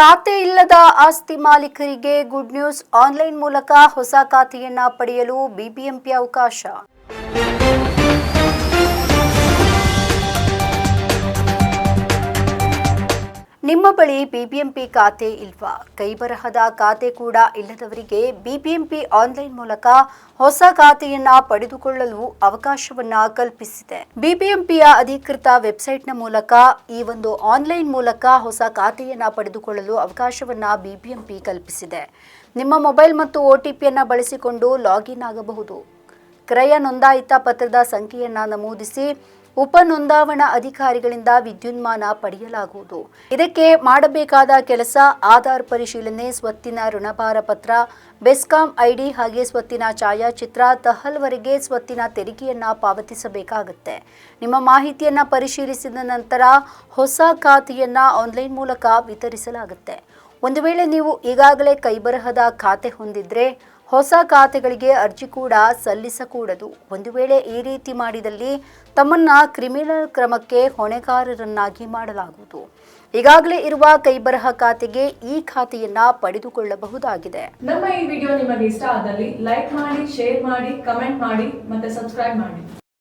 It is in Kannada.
ಖಾತೆ ಇಲ್ಲದ ಆಸ್ತಿ ಮಾಲೀಕರಿಗೆ ಗುಡ್ ನ್ಯೂಸ್ ಆನ್ಲೈನ್ ಮೂಲಕ ಹೊಸ ಖಾತೆಯನ್ನ ಪಡೆಯಲು ಬಿಬಿಎಂಪಿ ಅವಕಾಶ. ನಿಮ್ಮ ಬಳಿ ಬಿಬಿಎಂಪಿ ಖಾತೆ ಇಲ್ವಾ? ಕೈಬರಹದ ಖಾತೆ ಕೂಡ ಇಲ್ಲದವರಿಗೆ ಬಿಬಿಎಂಪಿ ಆನ್ಲೈನ್ ಮೂಲಕ ಹೊಸ ಖಾತೆಯನ್ನ ಪಡೆದುಕೊಳ್ಳಲು ಅವಕಾಶವನ್ನ ಕಲ್ಪಿಸಿದೆ. ಬಿಬಿಎಂಪಿಯ ಅಧಿಕೃತ ವೆಬ್ಸೈಟ್ನ ಮೂಲಕ ಈ ಒಂದು ಆನ್ಲೈನ್ ಮೂಲಕ ಹೊಸ ಖಾತೆಯನ್ನ ಪಡೆದುಕೊಳ್ಳಲು ಅವಕಾಶವನ್ನ ಬಿಬಿಎಂಪಿ ಕಲ್ಪಿಸಿದೆ. ನಿಮ್ಮ ಮೊಬೈಲ್ ಮತ್ತು ಒಟಿಪಿಯನ್ನ ಬಳಸಿಕೊಂಡು ಲಾಗಿನ್ ಆಗಬಹುದು. ಕ್ರಯ ನೋಂದಾಯಿತ ಪತ್ರದ ಸಂಖ್ಯೆಯನ್ನ ನಮೂದಿಸಿ ಉಪ ನೋಂದಾವಣಾ ಅಧಿಕಾರಿಗಳಿಂದ ವಿದ್ಯುನ್ಮಾನ ಪಡೆಯಲಾಗುವುದು. ಇದಕ್ಕೆ ಮಾಡಬೇಕಾದ ಕೆಲಸ ಆಧಾರ್ ಪರಿಶೀಲನೆ, ಸ್ವತ್ತಿನ ಋಣಭಾರ ಪತ್ರ, ಬೆಸ್ಕಾಂ ಐಡಿ ಹಾಗೆ ಸ್ವತ್ತಿನ ಛಾಯಾಚಿತ್ರ, ತಹಲ್ವರೆಗೆ ಸ್ವತ್ತಿನ ತೆರಿಗೆಯನ್ನ ಪಾವತಿಸಬೇಕಾಗುತ್ತೆ. ನಿಮ್ಮ ಮಾಹಿತಿಯನ್ನ ಪರಿಶೀಲಿಸಿದ ನಂತರ ಹೊಸ ಖಾತೆಯನ್ನ ಆನ್ಲೈನ್ ಮೂಲಕ ವಿತರಿಸಲಾಗುತ್ತೆ. ಒಂದು ವೇಳೆ ನೀವು ಈಗಾಗಲೇ ಕೈಬರಹದ ಖಾತೆ ಹೊಂದಿದ್ರೆ ಹೊಸ ಖಾತೆಗಳಿಗೆ ಅರ್ಜಿ ಕೂಡ ಸಲ್ಲಿಸಕೂಡದು. ಒಂದು ವೇಳೆ ಈ ರೀತಿ ಮಾಡಿದಲ್ಲಿ ತಮ್ಮನ್ನ ಕ್ರಿಮಿನಲ್ ಕ್ರಮಕ್ಕೆ ಹೊಣೆಗಾರರನ್ನಾಗಿ ಮಾಡಲಾಗುವುದು. ಈಗಾಗಲೇ ಇರುವ ಕೈಬರಹ ಖಾತೆಗೆ ಈ ಖಾತೆಯನ್ನ ಪಡೆದುಕೊಳ್ಳಬಹುದಾಗಿದೆ. ನಮ್ಮ ಈ ವಿಡಿಯೋ ನಿಮಗೆ ಇಷ್ಟ ಆದಲ್ಲಿ ಲೈಕ್ ಮಾಡಿ, ಶೇರ್ ಮಾಡಿ, ಕಮೆಂಟ್ ಮಾಡಿ ಮತ್ತೆ ಸಬ್ಸ್ಕ್ರೈಬ್ ಮಾಡಿ.